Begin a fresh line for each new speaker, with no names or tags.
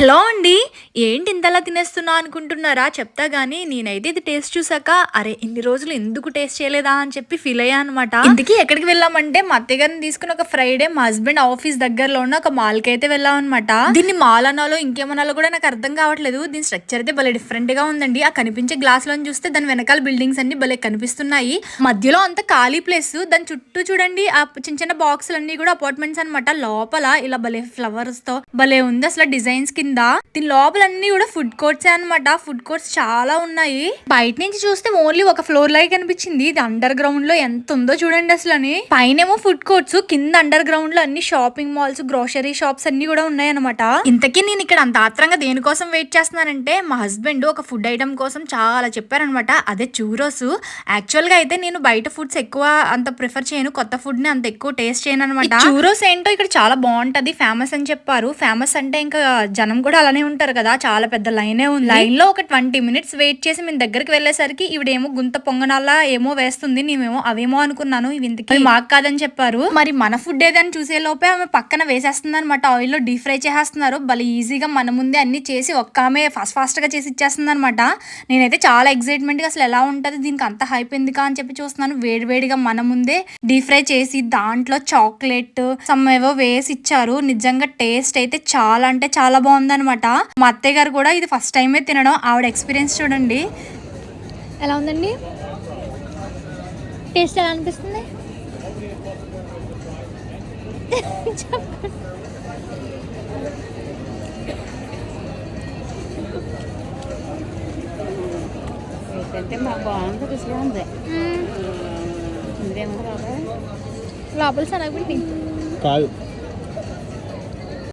Hello అండి. ఏంటి ఇంతలా తినేస్తున్నా అనుకుంటున్నారా? చెప్తా గానీ నేనైతే ఇది టేస్ట్ చూసాక అరే ఇన్ని రోజులు ఎందుకు టేస్ట్ చేయలేదా అని చెప్పి ఫీల్ అయ్యా అనమాట ఇంతకీ ఎక్కడికి వెళ్ళామంటే మా అత్తయ్య గారిని తీసుకుని ఒక ఫ్రైడే మా హస్బెండ్ ఆఫీస్ దగ్గరలో ఉన్న ఒక మాల్కి అయితే వెళ్ళాం అనమాట దీన్ని మాల్ అనాలో ఇంకేమనాలో కూడా నాకు అర్థం కావట్లేదు. దీని స్ట్రక్చర్ అయితే భలే డిఫరెంట్గా ఉందండి. ఆ కనిపించే గ్లాస్లో చూస్తే దాని వెనకాల బిల్డింగ్స్ అన్ని భలే కనిపిస్తున్నాయి. మధ్యలో అంత ఖాళీ ప్లేస్ దాని చుట్టూ చూడండి ఆ చిన్న చిన్న బాక్సులు అన్ని కూడా అపార్ట్మెంట్స్ అన్నమాట. లోపల ఇలా భలే ఫ్లవర్స్తో భలే ఉంది. అసలు డిజైన్స్ కింద దీని లోపల అన్ని కూడా ఫుడ్ కోర్ట్స్ అన్నమాట. ఫుడ్ కోర్ట్స్ చాలా ఉన్నాయి. బయట నుంచి చూస్తే ఓన్లీ ఒక ఫ్లోర్ లాగా కనిపించింది. ఇది అండర్ గ్రౌండ్లో ఎంత ఉందో చూడండి అసలు అని పైనేమో ఫుడ్ కోర్ట్స్ కింద అండర్ గ్రౌండ్లో అన్ని షాపింగ్ మాల్స్ గ్రోసరీ షాప్స్ అన్ని కూడా ఉన్నాయి అనమాట ఇంతకీ నేను ఇక్కడ అంత ఆత్రంగా దేనికోసం వెయిట్ చేస్తున్నానంటే మా హస్బెండ్ ఒక ఫుడ్ ఐటమ్ కోసం చాలా చెప్పారనమాట అదే చూరోస్ యాక్చువల్గా అయితే నేను బయట ఫుడ్స్ ఎక్కువ అంత ప్రిఫర్ చేయను. కొత్త ఫుడ్ని అంత ఎక్కువ టేస్ట్ చేయను అనమాట చూరోస్ ఏంటో ఇక్కడ చాలా బాగుంటది. ఫేమస్ అని చెప్పారు. ఫేమస్ అంటే ఇంకా జనం కూడా అలానే ఉంటారు కదా. చాలా పెద్ద లైనే ఉంది. లైన్లో ఒక ట్వంటీ మినిట్స్ వెయిట్ చేసి మేము దగ్గరికి వెళ్ళేసరికి ఇవిడేమో గుంత పొంగనాలా ఏమో వేస్తుంది. నేనేమో అవేమో అనుకున్నాను. ఇవి ఇంతకీ మాకు కాదని చెప్పారు. మరి మన ఫుడ్ ఏదని చూసే లోపే ఆమె పక్కన వేసేస్తుంది అనమాట ఆయిల్లో డీప్ ఫ్రై చేసేస్తున్నారు. భలే ఈజీగా మన ముందే అన్ని చేసి ఒక్క ఆమె ఫాస్ట్ ఫాస్ట్గా చేసి ఇచ్చేస్తుంది అనమాట నేనైతే చాలా ఎక్సైట్మెంట్గా అసలు ఎలా ఉంటది దీనికి అంత హైప్ ఎందుకా అని చెప్పి చూస్తున్నాను. వేడివేడిగా మన ముందే డీప్ ఫ్రై చేసి దాంట్లో చాక్లెట్ సమ్ ఏవో వేసి ఇచ్చారు. నిజంగా టేస్ట్ అయితే చాలా అంటే చాలా బాగుందన్నమాట మా అత్తయ్య గారు కూడా ఇది ఫస్ట్ టైమే తినడం. ఆవిడ ఎక్స్పీరియన్స్ చూడండి.
ఎలా ఉందండి? టేస్ట్ ఎలా అనిపిస్తుంది?
అంటే మాకు బాగుంది రుచిగా ఉంది. ఇదేమో బాబా
లోపల శనగపిండి.
కాదు.